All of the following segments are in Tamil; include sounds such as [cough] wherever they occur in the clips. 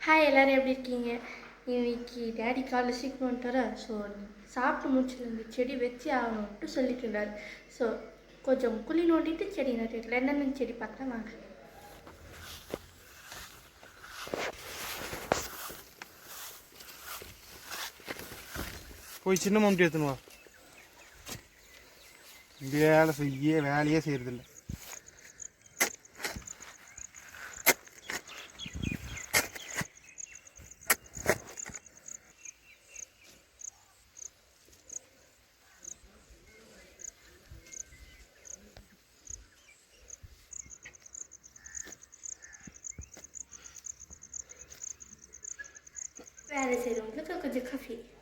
ஹாய் எல்லோரும் எப்படி இருக்கீங்க? இன்னைக்கு டேடி காலைல சீக்கிரம் வந்துட்டாரா ஸோ சாப்பிட்டு முடிச்சுட்டு இந்த செடி வச்சு ஆகணும்ட்டு சொல்லிட்டு இருந்தார். ஸோ கொஞ்சம் குழி நோண்டிட்டு செடி நட்டுல என்னென்ன செடி பார்த்தா வாங்க. போய் சின்ன மம்டி எடுத்துன்னு வா. வேலை செய்ய வேலையே செய்யறதில்லை. 안 해서 여러분들 끝까지 카피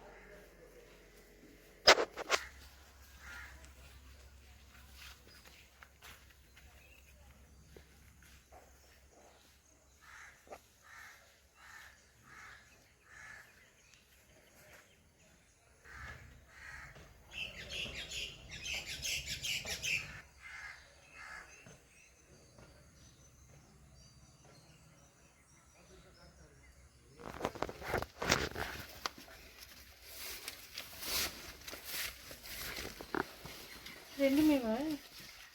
ரெண்டுமே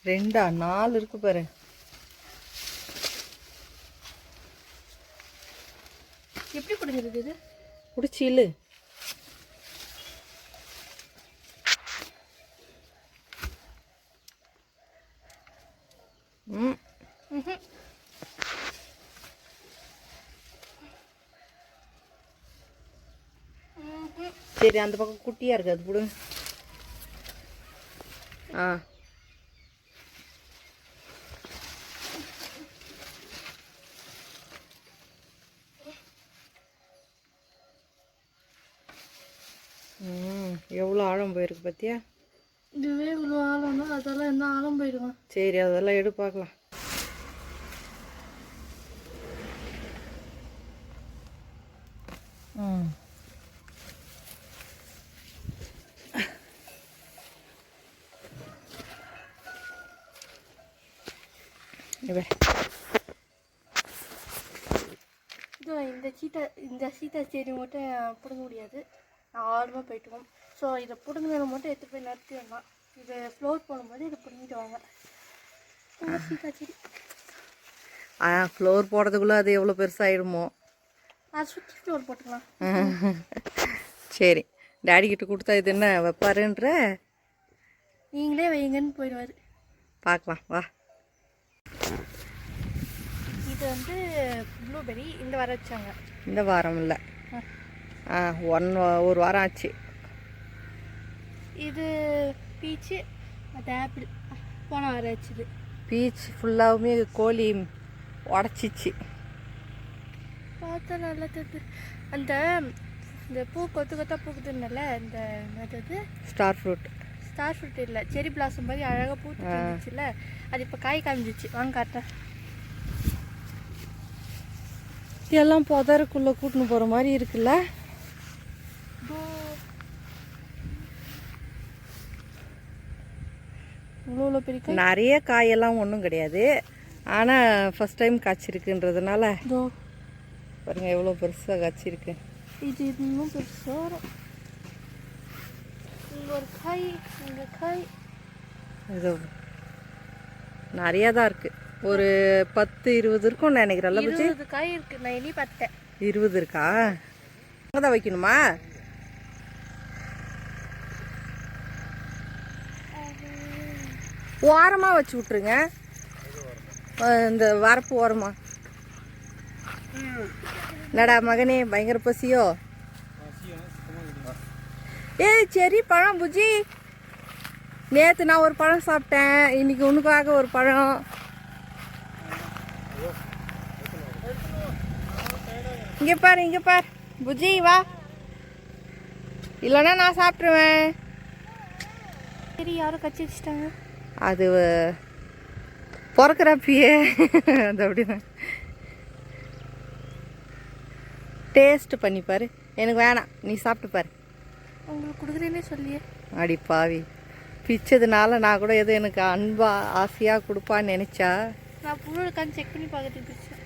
ரெண்டா? நாலு இருக்கு பாரு. எப்படி கொடுக்குறது இது? பிடிச்சி ம். சரி அந்த பக்கம் குட்டியாக இருக்கு அது பிடுங்க ஆ. எவ்வளோ ஆழம் போயிருக்கு பார்த்தியா இதுவே இவ்வளோ ஆழம்னா அதெல்லாம் என்ன ஆழம் போயிடுவான் சரி அதெல்லாம் எடு பார்க்கலாம். ம். இதோ இந்த சீட்டை இந்த சீட்டை செடி மட்டும் பிடுங்க முடியாது. நான் ஆர்வமாக போயிட்டுவோம் ஸோ இதை பிடுங்கினதை மட்டும் எடுத்து போய் நிறுத்தி வரலாம் இதை ஃப்ளோர் போடும்போது இதை பிடுங்கிட்டு வாங்க சீட்டா செடி ஆ ஃப்ளோர் போடுறதுக்குள்ளே அது எவ்வளோ பெருசாகிடுமோ அதை சுற்றி ஃப்ளோர் போட்டுக்கலாம். [laughs] சரி. டாடி கிட்ட கொடுத்தா இது என்ன வைப்பாருன்ற? நீங்களே வைங்கன்னு போயிடுவார். பார்க்கலாம் வா. இது வந்து ப்ளூபெரி இந்த வர வச்சாங்க. இந்த வாரம் இல்லை. ஆ. ஒன் ஒரு வாரம் ஆச்சு. இது பீச்சு அது ஆப்பிள் போன வர வச்சுது. பீச் ஃபுல்லாகவுமே கோழி உடச்சிச்சு. பார்த்தா நல்லா தெரியுது அந்த இந்த பூ கொத்து கொத்தா பூக்குதுன்னல இந்த என்னது ஸ்டார் ஃப்ரூட் ஸ்டார் ஃப்ரூட் இல்லை செரி பிளாசம் மாதிரி அழகாக பூத்து இருந்துச்சுல்ல அது இப்போ காய் காமிச்சிச்சு வாங்க காட்டுறேன். எல்லாம் புதருக்குள்ளே கூட்டின்னு போகிற மாதிரி இருக்குல்ல? நிறைய காயெல்லாம் ஒன்றும் கிடையாது. ஆனால் ஃபஸ்ட் டைம் காய்ச்சிருக்குன்றதுனால. பாருங்க எவ்வளோ பெருசாக காய்ச்சிருக்கு. இது இன்னும் பெருசாக ஒரு காய் இங்கே காய். இது. நிறையா தான் இருக்குது ஒரு பத்து இருபது இருக்கும்னு நினைக்கிறேன்ல பூச்சி இருபது காய் இருக்கு. நான் இனி பார்த்தேன் இருபது இருக்கா? அங்கே தான் வைக்கணுமா? ஓரமாக வச்சு விட்ருங்க இந்த வரப்பு ஓரமா. என்னடா மகனே பயங்கர பசியோ? ஏய் சரி பழம் புஜி. நேற்று நான் ஒரு பழம் சாப்பிட்டேன். இன்னைக்கு உனக்காக ஒரு பழம். இங்கே பாரு இங்கே பாரு. புஜி வா. இல்லைன்னா நான் சாப்பிட்ருவேன் சரி யாரும் கச்சி வச்சுட்டாங்க அது பிறக்கிறப்பயே. அது அப்படிதான். டேஸ்ட் பண்ணி பாரு. எனக்கு வேணாம். நீ சாப்பிட்டு பாரு. உங்களுக்கு கொடுக்குறேன்னே சொல்லியே. அடி பாவி. பிச்சதுனால நான் கூட எதுவும் எனக்கு அன்பா ஆசையாக கொடுப்பான்னு நினச்சா நான் புழு இருக்கான்னு செக் பண்ணி பார்த்துட்டு இருந்துச்சேன்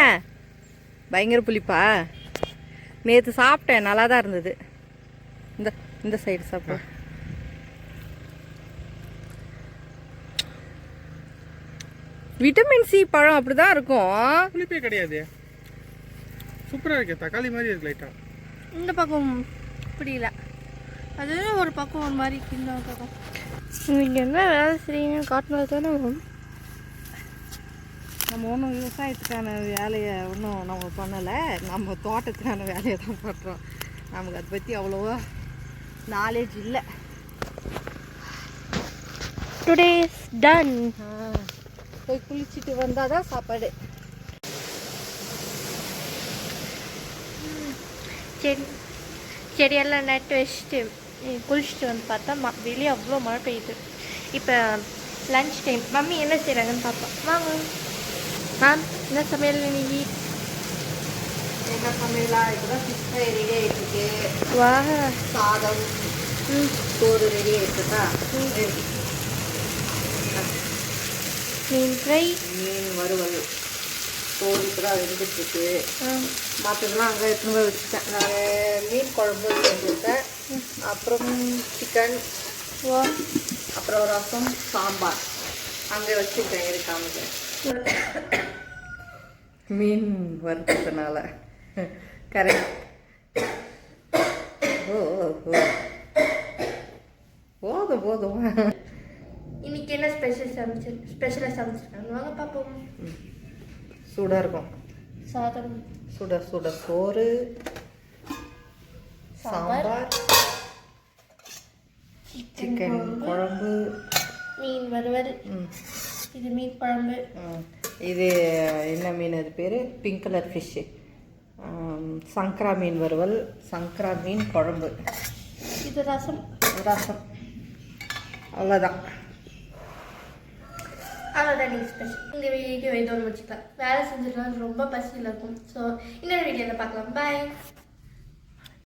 ஏன்? பயங்கர புளிப்பா? நேற்று சாப்பிட்டேன் நல்லா தான் இருந்தது. இந்த இந்த சைடு சாப்பிட. விட்டமின் சி பழம் அப்படிதான் இருக்கும். புளிப்பே கிடையாது. சூப்பராக இருக்கு தக்காளி மாதிரி இருக்கு லைட்டாக இந்த பக்கம் புரியல. அது ஒரு பக்கம் ஒரு மாதிரி இந்த பக்கம். இன்னைக்கு என்ன வேலை செய்யுங்க காட்டினது தானே வரும். நம்ம ஒன்றும் விவசாயத்துக்கான வேலையை ஒன்றும் நம்ம பண்ணலை. நம்ம தோட்டத்துக்கான வேலையை தான் பண்ணுறோம் நமக்கு அதை பற்றி அவ்வளோவா நாலேஜ் இல்லை. டுடேஸ் டன் போய் குளிச்சுட்டு வந்தால் தான் சாப்பாடு. செடி செடியெல்லாம் நட்டு வச்சுட்டு குளிச்சுட்டு வந்து பார்த்தா ம வெளியே அவ்வளோ மழை பெய்யுது. இப்போ லன்ச் டைம் மம்மி என்ன செய்கிறாங்கன்னு பார்ப்போம். வாங்க. மேம் என்ன சமையல் இன்னைக்கு? என்ன சமையலா? இப்போ ஃபிஷ் ஃப்ரை ரெடி ஆகிட்டுருக்கு வா சாதம் ம். சோறு ரெடி ஆகிட்டுருக்கா மீன் ஃப்ரை மீன் வறுவல். சோறு இப்போ தான் வெந்துட்டுருக்கு. ஆ. மற்றதெல்லாம் அங்கே எடுத்துன்னு போய் வச்சுட்டேன். நான் மீன் குழம்பு செஞ்சுருக்கேன். அப்புறம் சிக்கன் வா. அப்புறம் ரசம் சாம்பார். அங்கே வச்சுருக்கேன் இருக்காமல் மீன் வறுத்ததுனால. கரெக்ட். ஓ ஓ, ஓ. போதும் போதும். இன்னைக்கு என்ன ஸ்பெஷல் சமைச்சு ஸ்பெஷலாக சமைச்சிருக்காங்க? வாங்க பார்ப்போம் சூடாக இருக்கும். சாதம். சுட சுட. சோறு சாம்பார். சிக்கன் குழம்பு. மீன் வறுவல். இது மீன் குழம்பு. இது என்ன மீன் அது பேர்? பிங்க் கலர் ஃபிஷ்ஷு சங்கரா மீன் வறுவல் சங்கரா மீன் குழம்பு. இது ரசம். ரசம். அவ்வளோதான் அவ்வளோதான் நீங்கள் ஸ்பெஷல் இந்த வீடியோ இதோடு முடிச்சுக்கலாம் வேலை செஞ்சுக்கலாம் ரொம்ப பசியில் இருக்கும். ஸோ இன்னொரு வீடியோவில் பார்க்கலாம். பாய்